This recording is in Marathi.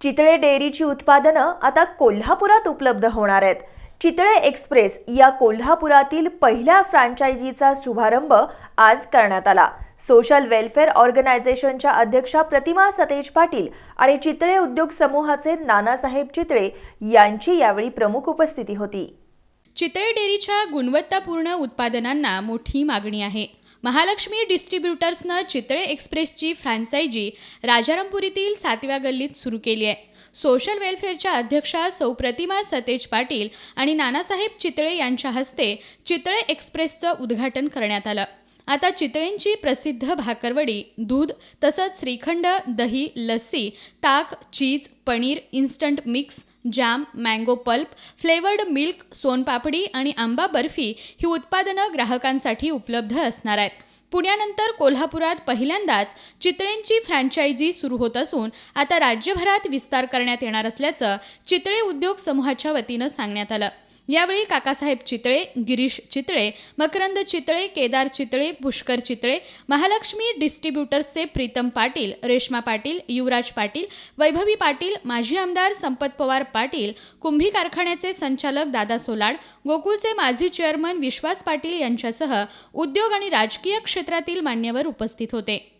चितळे डेअरीची उत्पादनं आता कोल्हापुरात उपलब्ध होणार आहेत. चितळे एक्सप्रेस या कोल्हापुरातील पहिल्या फ्रँचायझीचा शुभारंभ आज करण्यात आला. सोशल वेलफेअर ऑर्गनायझेशनच्या अध्यक्षा प्रतिमा सतेज पाटील आणि चितळे उद्योग समूहाचे नानासाहेब चितळे यांची यावेळी प्रमुख उपस्थिती होती. चितळे डेअरीच्या गुणवत्तापूर्ण उत्पादनांना मोठी मागणी आहे. महालक्ष्मी डिस्ट्रीब्युटर्सनं चितळे एक्सप्रेसची फ्रँचायझी राजारामपुरीतील सातव्या गल्लीत सुरू केली आहे. सोशल वेलफेअरच्या अध्यक्षा सौ प्रतिमा सतेज पाटील आणि नानासाहेब चितळे यांच्या हस्ते चितळे एक्सप्रेसचं उद्घाटन करण्यात आलं. आता चितळेंची प्रसिद्ध भाकरवडी दूध तसंच श्रीखंड दही लस्सी ताक cheese paneer instant mix jam mango pulp flavoured milk sonpapdi आणि आंबा बर्फी ही उत्पादनं ग्राहकांसाठी उपलब्ध असणार आहेत. पुण्यानंतर कोल्हापुरात पहिल्यांदाच चितळेंची फ्रँचायझी सुरू होत असून आता राज्यभरात विस्तार करण्यात येणार असल्याचं चितळे उद्योग समूहाच्या वतीनं सांगण्यात आलं. यावेळी काकासाहेब चितळे गिरीश चितळे मकरंद चितळे केदार चितळे पुष्कर चितळे महालक्ष्मी डिस्ट्रीब्युटर्सचे प्रीतम पाटील रेश्मा पाटील युवराज पाटील वैभवी पाटील माजी आमदार संपत पवार पाटील कुंभी कारखान्याचे संचालक दादा सोलाड गोकुळचे माजी चेअरमन विश्वास पाटील यांच्यासह उद्योग आणि राजकीय क्षेत्रातील मान्यवर उपस्थित होते.